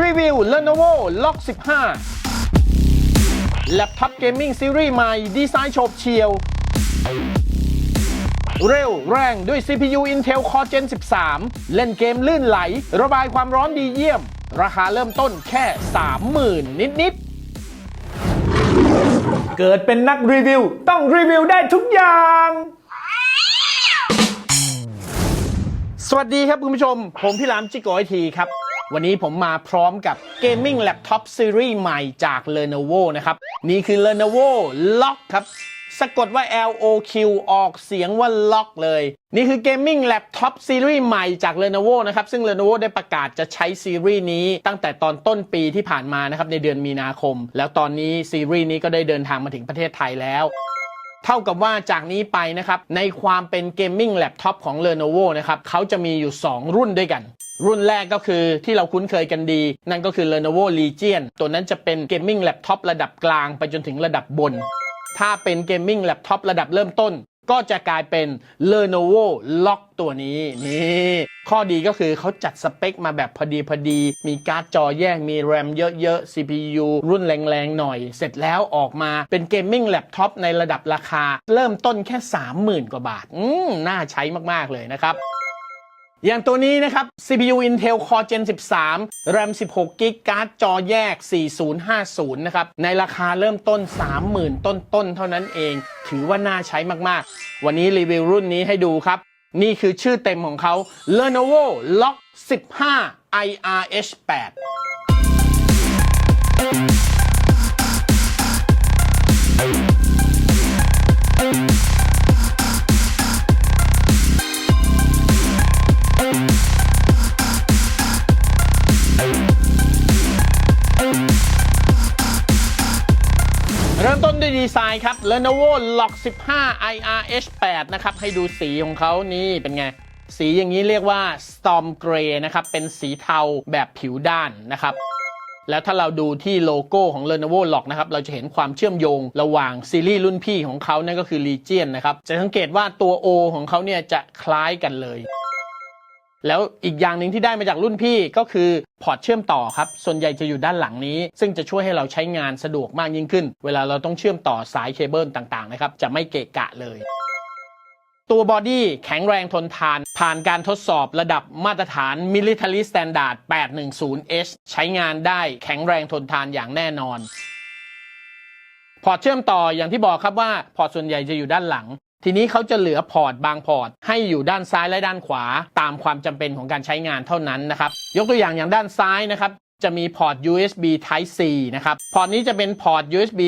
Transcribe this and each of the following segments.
รีวิว Lenovo Lock 15 แล็ปท็อปเกมมิ่งซีรีส์ใหม่ ดีไซน์โฉบเฉียว เร็วแรงด้วย CPU Intel Core Gen 13 เล่นเกมลื่นไหล ระบายความร้อนดีเยี่ยม ราคาเริ่มต้นแค่ 30,000 นิด ๆ เกิดเป็นนักรีวิว ต้องรีวิวได้ทุกอย่าง สวัสดีครับคุณผู้ชม ผมพี่ลามจิโกไอทีครับ วันนี้ผมมาพร้อมกับ Gaming Laptop Series ใหม่จาก Lenovo นะครับ นี่คือ Lenovo Lock ครับ สะกดว่า L O Q ออกเสียงว่า Lock เลย นี่คือ Gaming Laptop Series ใหม่จาก Lenovo นะครับ ซึ่ง Lenovo ได้ประกาศจะใช้ซีรีส์นี้ตั้งแต่ตอนต้นปีที่ผ่านมานะครับในเดือนมีนาคม แล้วตอนนี้ซีรีส์นี้ก็ได้เดินทางมาถึงประเทศไทยแล้ว เท่ากับว่าจากนี้ไปนะครับ ในความเป็นเกมมิ่งแล็ปท็อปของ Lenovo นะครับเขาจะมีอยู่ 2 รุ่นด้วยกันรุ่นแรกก็คือที่เราคุ้นเคยกันดี นั่นก็คือ Lenovo Legion ตัวนั้นจะเป็นเกมมิ่งแล็ปท็อประดับกลางไปจนถึงระดับบน ถ้าเป็นเกมมิ่งแล็ปท็อประดับเริ่มต้น ก็จะกลายเป็น Lenovo Lock ตัวนี้นี่ ข้อดีก็คือเขาจัดสเปคมาแบบพอดีพอดี มีการ์ดจอแยกมี RAM เยอะๆ CPU รุ่นแรงๆ หน่อย เสร็จแล้วออกมาเป็นเกมมิ่งแล็ปท็อปในระดับราคา เริ่มต้นแค่ 30,000 กว่าบาท อืมน่าใช้มากๆเลยนะครับ อย่างตัวนี้นะครับ CPU Intel Core Gen 13 RAM 16 g b การ์ดจอแยก 4050 นะครับ ในราคาเริ่มต้น 30,000 ต้นๆเท่านั้นเอง ถือว่าน่าใช้มาก ๆ วันนี้รีวิวรุ่นนี้ให้ดูครับ นี่คือชื่อเต็มของเขา Lenovo Lock 15 IRH 8 ดีไซน์ครับ Lenovo Lock 15 IRH 8 นะครับให้ดูสีของเขานี่เป็นไง สีอย่างนี้เรียกว่า Storm Grey นะครับ เป็นสีเทาแบบผิวด้านนะครับแล้วถ้าเราดูที่โลโก้ของ Lenovo Lock นะครับ เราจะเห็นความเชื่อมโยงระหว่างซีรีส์รุ่นพี่ของเขานั่นก็คือ Legion นะครับ จะสังเกตว่าตัว O ของเขาเนี่ยจะคล้ายกันเลย แล้วอีกอย่างหนึ่งที่ได้มาจากรุ่นพี่ก็คือพอร์ตเชื่อมต่อครับ ส่วนใหญ่จะอยู่ด้านหลังนี้ ซึ่งจะช่วยให้เราใช้งานสะดวกมากยิ่งขึ้น เวลาเราต้องเชื่อมต่อสายเคเบิลต่างๆนะครับ จะไม่เกะกะเลย ตัวบอดี้แข็งแรงทนทาน ผ่านการทดสอบระดับมาตรฐาน Military Standard 810H ใช้งานได้แข็งแรงทนทานอย่างแน่นอน พอร์ตเชื่อมต่ออย่างที่บอกครับว่าพอร์ตส่วนใหญ่จะอยู่ด้านหลัง ทีนี้เขาจะเหลือพอร์ตบางพอร์ตให้อยู่ด้านซ้ายและด้านขวาตามความจำเป็นของการใช้งานเท่านั้นนะครับ ยกตัวอย่างอย่างด้านซ้ายนะครับจะมีพอร์ต USB Type C นะครับ พอร์ตนี้จะเป็นพอร์ต USB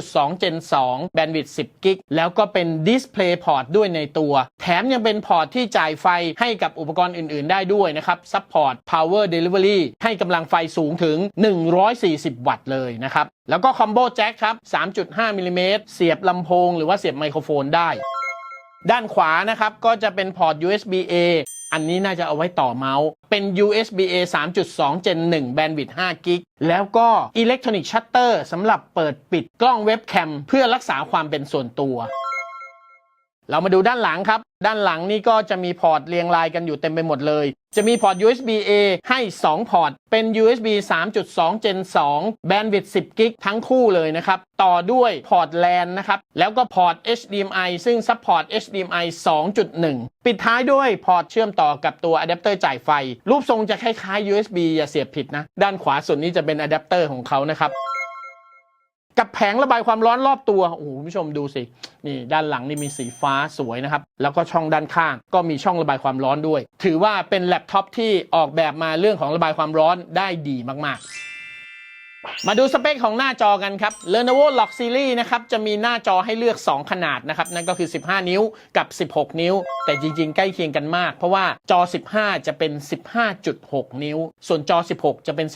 3.2 Gen 2แบนด์วิดต์10กิกแล้วก็เป็น Display Port ด้วยในตัว แถมยังเป็นพอร์ตที่จ่ายไฟให้กับอุปกรณ์อื่น ๆ ได้ด้วยนะครับ Support Power Delivery ให้กำลังไฟสูงถึง 140 วัตต์เลยนะครับ แล้วก็คอมโบแจ็คครับ 3.5 มิลลิเมตรเสียบลำโพงหรือว่าเสียบไมโครโฟนได้ ด้านขวานะครับก็จะเป็นพอร์ต USB A อันนี้น่าจะเอาไว้ต่อเมาส์ เป็น USB A 3.2 Gen 1แบนด์วิดต์5กิกแล้วก็ Electronic Shutter สำหรับเปิดปิดกล้องเว็บแคมเพื่อรักษาความเป็นส่วนตัว เรามาดูด้านหลังครับ ด้านหลังนี่ก็จะมีพอร์ตเรียงรายกันอยู่เต็มไปหมดเลย จะมีพอร์ต USB A ให้ 2 พอร์ต เป็น USB 3.2 Gen 2แบนด์วิดต์10กิกทั้งคู่เลยนะครับ ต่อด้วยพอร์ต LAN นะครับ แล้วก็พอร์ต HDMI ซึ่งซัพพอร์ต HDMI 2.1 ปิดท้ายด้วยพอร์ตเชื่อมต่อกับตัวอะแดปเตอร์จ่ายไฟ รูปทรงจะคล้ายๆ USB อย่าเสียบผิดนะ ด้านขวาสุดนี้จะเป็นอะแดปเตอร์ของเขานะครับ กับแผงระบายความร้อนรอบตัวโอ้โหคุณผู้ชมดูสินี่ด้านหลังนี่มีสีฟ้าสวยนะครับ แล้วก็ช่องด้านข้าง ก็มีช่องระบายความร้อนด้วย ถือว่าเป็นแล็ปท็อปที่ออกแบบมาเรื่องของระบายความร้อนได้ดีมากๆ มาดูสเปคของหน้าจอกันครับ Lenovo Lock Series นะครับจะมีหน้าจอให้เลือก 2 ขนาดนะครับ นั่นก็คือ 15 นิ้วกับ 16 นิ้ว แต่จริง ๆ ใกล้เคียงกันมาก เพราะว่าจอ 15 จะเป็น 15.6 นิ้ว ส่วนจอ 16 จะเป็น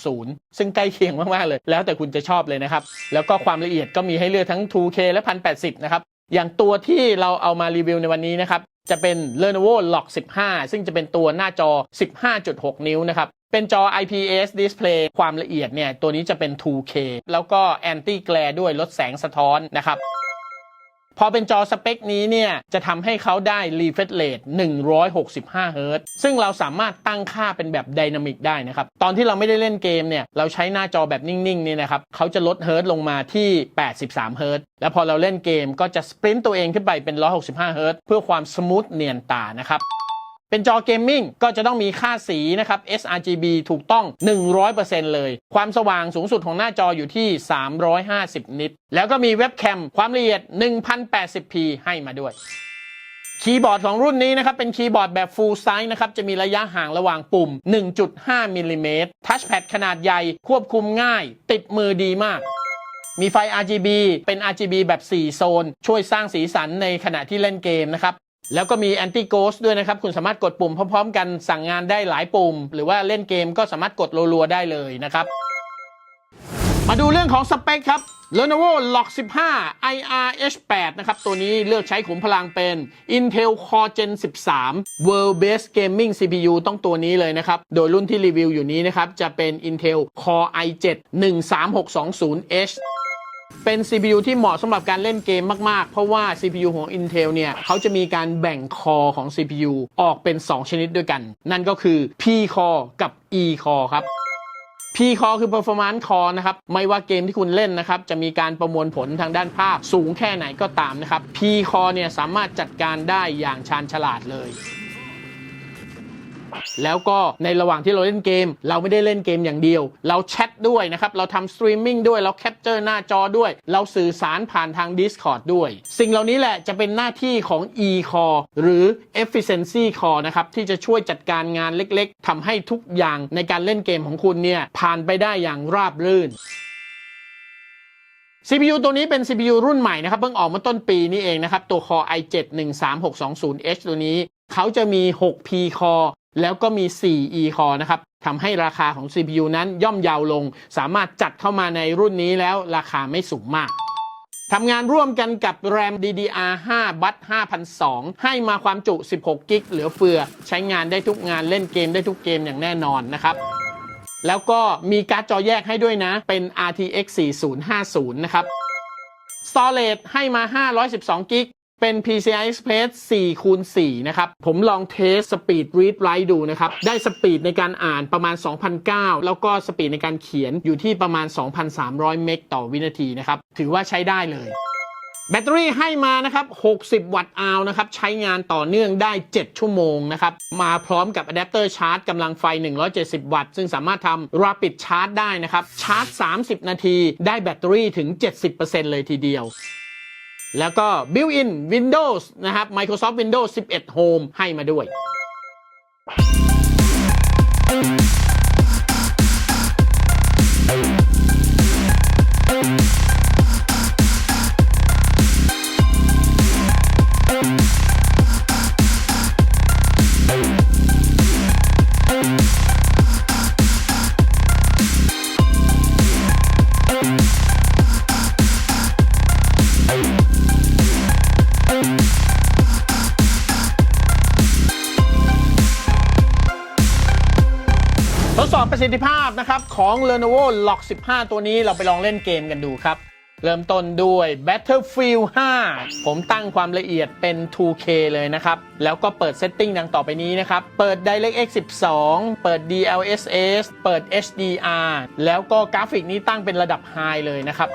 16.0 ซึ่งใกล้เคียงมาก ๆ เลย แล้วแต่คุณจะชอบเลยนะครับ แล้วก็ความละเอียดก็มีให้เลือกทั้ง 2K และ 1080 นะครับอย่างตัวที่เราเอามารีวิวในวันนี้นะครับ จะเป็น Lenovo Lock 15 ซึ่งจะเป็นตัวหน้าจอ 15.6 นิ้วนะครับ เป็นจอ IPS Display ความละเอียดเนี่ย ตัวนี้จะเป็น 2K แล้วก็ Anti Glare ด้วยลดแสงสะท้อนนะครับ พอเป็นจอสเปคนี้เนี่ยจะทำให้เขาได้ refresh rate 165เฮิรตซ์ซึ่งเราสามารถตั้งค่าเป็นแบบดินามิกได้นะครับ ตอนที่เราไม่ได้เล่นเกมเนี่ยเราใช้หน้าจอแบบนิ่งๆนี่นะครับเขาจะลดเฮิรตซ์ลงมาที่ 83เฮิรตซ์แล้วพอเราเล่นเกมก็จะสปรินต์ตัวเองขึ้นไปเป็น 165เฮิรตซ์เพื่อความสมูทเนียนตานะครับ เป็นจอเกมมิ่งก็จะต้องมีค่าสีนะครับ sRGB ถูกต้อง 100%เลย ความสว่างสูงสุดของหน้าจออยู่ที่ 350 นิต แล้วก็มีเว็บแคมความละเอียด 1080p ให้มาด้วยคีย์บอร์ดของรุ่นนี้นะครับ เป็นคีย์บอร์ดแบบ full size นะครับ จะมีระยะห่างระหว่างปุ่ม 1.5 มิลลิเมตรทัชแพดขนาดใหญ่ ควบคุมง่าย ติดมือดีมาก มีไฟ RGB เป็น RGB แบบ 4 โซน ช่วยสร้างสีสันในขณะที่เล่นเกมนะครับ แล้วก็มี anti ghost ด้วยนะครับ คุณสามารถกดปุ่มพร้อมๆ กันสั่งงานได้หลายปุ่ม หรือว่าเล่นเกมก็สามารถกดรัวๆได้เลยนะครับ มาดูเรื่องของสเปคครับ Lenovo Log 15 IRH8 นะครับ ตัวนี้เลือกใช้ขุมพลังเป็น Intel Core Gen 13 World Best Gaming CPU ต้องตัวนี้เลยนะครับ โดยรุ่นที่รีวิวอยู่นี้นะครับ จะเป็น Intel Core i7 13620H เป็น CPU ที่เหมาะสำหรับการเล่นเกมมาก ๆ เพราะว่า CPU ของ Intel เนี่ยเขาจะมีการแบ่งคอของ CPU ออกเป็น 2 ชนิดด้วยกัน นั่นก็คือ P Core กับ E Core ครับ P Core คือ performance core นะครับ ไม่ว่าเกมที่คุณเล่นนะครับ จะมีการประมวลผลทางด้านภาพสูงแค่ไหนก็ตามนะครับ P Core เนี่ยสามารถจัดการได้อย่างชาญฉลาดเลย แล้วก็ในระหว่างที่เราเล่นเกม เราไม่ได้เล่นเกมอย่างเดียว เราแชทด้วยนะครับ เราทำสตรีมมิ่งด้วยเราแคปเจอร์หน้าจอด้วย เราสื่อสารผ่านทาง Discord ด้วย สิ่งเหล่านี้แหละจะเป็นหน้าที่ของ e core หรือ efficiency core นะครับ ที่จะช่วยจัดการงานเล็กๆทำให้ทุกอย่างในการเล่นเกมของคุณเนี่ยผ่านไปได้อย่างราบรื่น CPU ตัวนี้เป็น CPU รุ่นใหม่นะครับ เพิ่งออกมาต้นปีนี้เองนะครับ ตัว Core i7 13620H ตัวนี้เขาจะมี 6P Core แล้วก็มี 4E Core นะครับทำให้ราคาของ CPU นั้นย่อมเยาวลง สามารถจัดเข้ามาในรุ่นนี้แล้วราคาไม่สูงมากทำงานร่วมกันกับ RAM DDR5 บัต5002 ให้มาความจุ 16 กิกเหลือเฟือ ใช้งานได้ทุกงานเล่นเกมได้ทุกเกมอย่างแน่นอนนะครับ แล้วก็มีการ์ดจอแยกให้ด้วยนะ เป็น RTX 4050 นะครับ Storage ให้มา 512 กิก เป็น PCI Express 4คูณ4นะครับ ผมลองเทสสปีด read write ดูนะครับ ได้สปีดในการอ่านประมาณ 2,009 แล้วก็สปีดในการเขียนอยู่ที่ประมาณ 2,300 เมกต่อวินาทีนะครับ ถือว่าใช้ได้เลย แบตเตอรี่ให้มานะครับ 60 วัตต์อาวนะครับ ใช้งานต่อเนื่องได้ 7 ชั่วโมงนะครับ มาพร้อมกับอะแดปเตอร์ชาร์จกำลังไฟ 170 วัตต์ ซึ่งสามารถทำ Rapid Charge ได้นะครับ ชาร์จ 30 นาที ได้แบตเตอรี่ถึง 70%เลยทีเดียว แล้วก็ Built-in Windows นะครับ Microsoft Windows 11 Home ให้มาด้วย อบประสิทธิภาพนะครับของ Lenovo Log 15 ตัวนี้เราไปลองเล่นเกมกันดูครับ เริ่มต้นด้วย Battlefield 5 ผมตั้งความละเอียดเป็น 2K เลยนะครับ แล้วก็เปิดเซตติ้งดังต่อไปนี้นะครับ เปิด DirectX 12 เปิด DLSS เปิด HDR แล้วก็กราฟิกนี้ตั้งเป็นระดับ High เลยนะครับ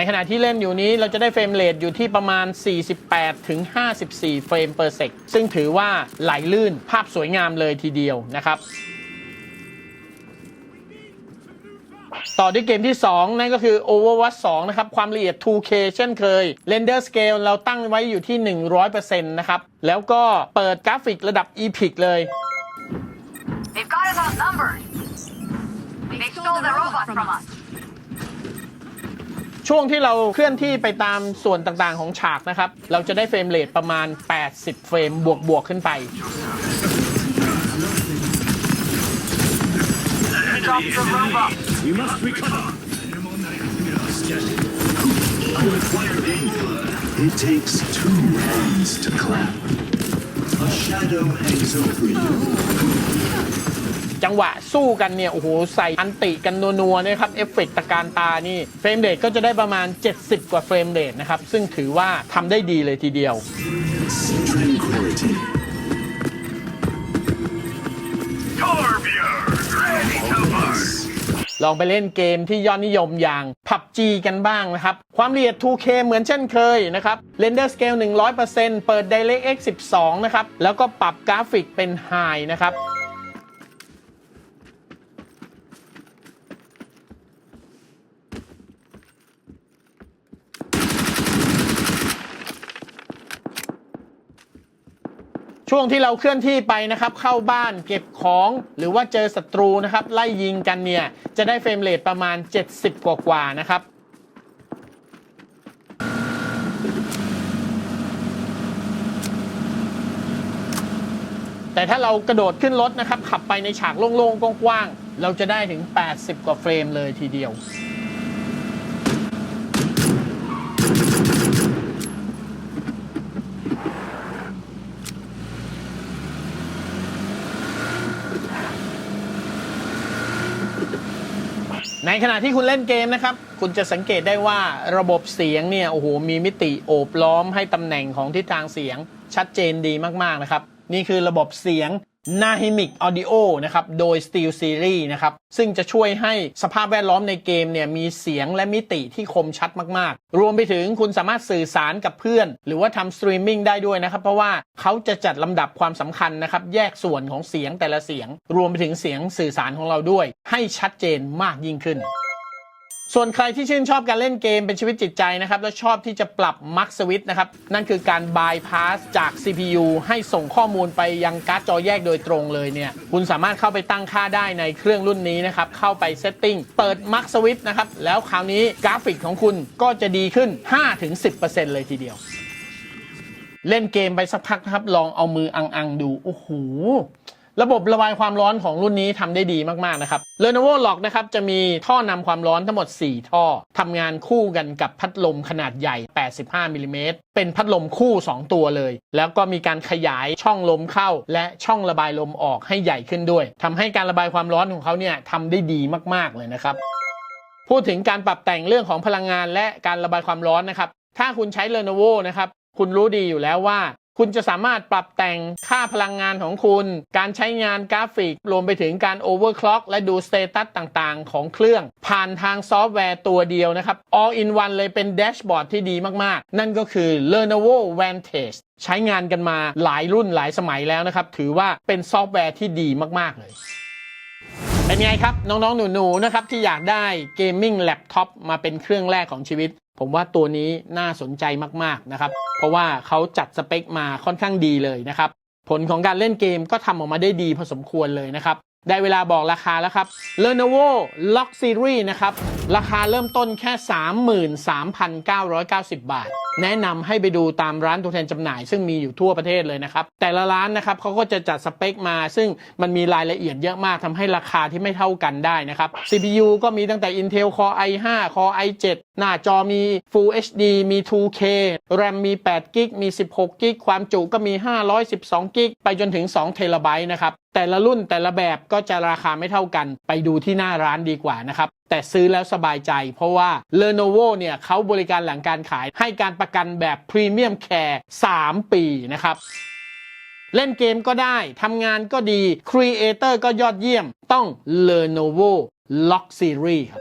ในขณะที่เล่นอยู่นี้เราจะได้เฟรมเรทอยู่ที่ประมาณ 48 ถึง 54 เฟรม per sec ซึ่งถือว่าไหลลื่นภาพสวยงามเลยทีเดียวนะครับ ต่อด้วยเกมที่ 2 นั่นก็คือ Overwatch 2 นะครับ ความละเอียด 2K เช่นเคย Render Scale เราตั้งไว้อยู่ที่ 100%นะครับ แล้วก็เปิดกราฟิกระดับ Epic เลย They've got us outnumbered. They stole the robot from us. ช่วงที่เราเคลื่อนที่ไปตามส่วนต่างๆของฉากนะครับ เราจะได้เฟรมเรทประมาณ 80 เฟรมบวกๆขึ้นไป Drop the robot. We must recover. It takes two hands to clap. จังหวะสู้กันเนี่ย โอ้โห ใส่อันติกันนัวๆนะครับ เอฟเฟกต์ตะการตานี่ เฟรมเรทก็จะได้ประมาณ 70 กว่าเฟรมเรทนะครับ ซึ่งถือว่าทำได้ดีเลยทีเดียว ลองไปเล่นเกมที่ยอดนิยมอย่าง PUBG กันบ้างนะครับ ความละเอียด 2K เหมือนเช่นเคยนะครับ Render Scale 100%เปิด DirectX 12 นะครับ แล้วก็ปรับกราฟิกเป็น High นะครับ ช่วงที่เราเคลื่อนที่ไปนะครับเข้าบ้านเก็บของหรือว่าเจอศัตรูนะครับไล่ยิงกันเนี่ยจะได้เฟรมเรทประมาณ 70 กว่ากว่าๆนะครับแต่ถ้าเรากระโดดขึ้นรถนะครับขับไปในฉากโล่งๆกว้างๆเราจะได้ถึง 80 กว่าเฟรมเลยทีเดียว ในขณะที่คุณเล่นเกมนะครับ คุณจะสังเกตได้ว่าระบบเสียงเนี่ยโอ้โหมีมิติโอบล้อมให้ตำแหน่งของทิศทางเสียงชัดเจนดีมากๆนะครับ นี่คือระบบเสียง Nahimic Audio นะครับ โดย Steel Series นะครับ ซึ่งจะช่วยให้สภาพแวดล้อมในเกมเนี่ย มีเสียงและมิติที่คมชัดมากๆ รวมไปถึงคุณสามารถสื่อสารกับเพื่อน หรือว่าทำสตรีมมิ่งได้ด้วยนะครับ เพราะว่าเขาจะจัดลำดับความสำคัญนะครับ แยกส่วนของเสียงแต่ละเสียง รวมไปถึงเสียงสื่อสารของเราด้วย ให้ชัดเจนมากยิ่งขึ้น ส่วนใครที่ชื่นชอบการเล่นเกมเป็นชีวิตจิตใจนะครับ และชอบที่จะปรับมักสวิตนะครับ นั่นคือการบายพาสจาก CPU ให้ส่งข้อมูลไปยังการ์ดจอแยกโดยตรงเลยเนี่ย คุณสามารถเข้าไปตั้งค่าได้ในเครื่องรุ่นนี้นะครับ เข้าไปเซตติ้งเปิดมักสวิตนะครับ แล้วคราวนี้กราฟิกของคุณก็จะดีขึ้น 5-10%เลยทีเดียว เล่นเกมไปสักพักนะครับ ลองเอามืออังอังๆดูโอ้โห ระบบระบายความร้อนของรุ่นนี้ทำได้ดีมากๆนะครับ Lenovo Lock นะครับจะมีท่อนำความร้อนทั้งหมด 4 ท่อทำงานคู่กันกับพัดลมขนาดใหญ่ 85มิลลิเมตรเป็นพัดลมคู่ 2 ตัวเลย แล้วก็มีการขยายช่องลมเข้า และช่องระบายลมออกให้ใหญ่ขึ้นด้วยทำให้การระบายความร้อนของเขาเนี่ยทำได้ดีมากๆเลยนะครับ พูดถึงการปรับแต่งเรื่องของพลังงานและการระบายความร้อนนะครับ ถ้าคุณใช้ Lenovo นะครับคุณรู้ดีอยู่แล้วว่า คุณจะสามารถปรับแต่งค่าพลังงานของคุณ การใช้งานกราฟิก รวมไปถึงการ overclock และดูสเตตัสต่างๆ ของเครื่อง ผ่านทางซอฟต์แวร์ตัวเดียวนะครับ all in one เลยเป็นแดชบอร์ดที่ดีมากๆ นั่นก็คือ Lenovo Vantage ใช้งานกันมาหลายรุ่นหลายสมัยแล้วนะครับ ถือว่าเป็นซอฟต์แวร์ที่ดีมากๆเลย เป็นไงครับ น้องๆ หนูๆ นะครับ ที่อยากได้เกมมิ่งแล็ปท็อปมาเป็นเครื่องแรกของชีวิต ผมว่าตัวนี้น่าสนใจมากๆ นะครับ เพราะว่าเขาจัดสเปคมาค่อนข้างดีเลยนะครับ ผลของการเล่นเกมก็ทำออกมาได้ดีพอสมควรเลยนะครับ ได้เวลาบอกราคาแล้วครับ Lenovo Lock Series นะครับ ราคาเริ่มต้นแค่ 33,990 บาท แนะนำให้ไปดูตามร้านตัวแทนจำหน่าย ซึ่งมีอยู่ทั่วประเทศเลยนะครับ แต่ละร้านนะครับเขาก็จะจัดสเปคมา ซึ่งมันมีรายละเอียดเยอะมากทำให้ราคาที่ไม่เท่ากันได้นะครับ CPU ก็มีตั้งแต่ Intel Core i5 Core i7 หน้าจอมี Full HD มี 2K RAM มี8 g b มี 16 g b ความจุก็มี 512 g b ไปจนถึง2 t b นะครับแต่ละรุ่นแต่ละแบบก็จะราคาไม่เท่ากัน ไปดูที่หน้าร้านดีกว่านะครับ แต่ซื้อแล้วสบายใจ เพราะว่า Lenovo เนี่ยเขาบริการหลังการขายให้การประกันแบบ Premium Care 3 ปีนะครับเล่นเกมก็ได้ ทำงานก็ดี Creator ก็ยอดเยี่ยม ต้อง Lenovo Lock Series ครับ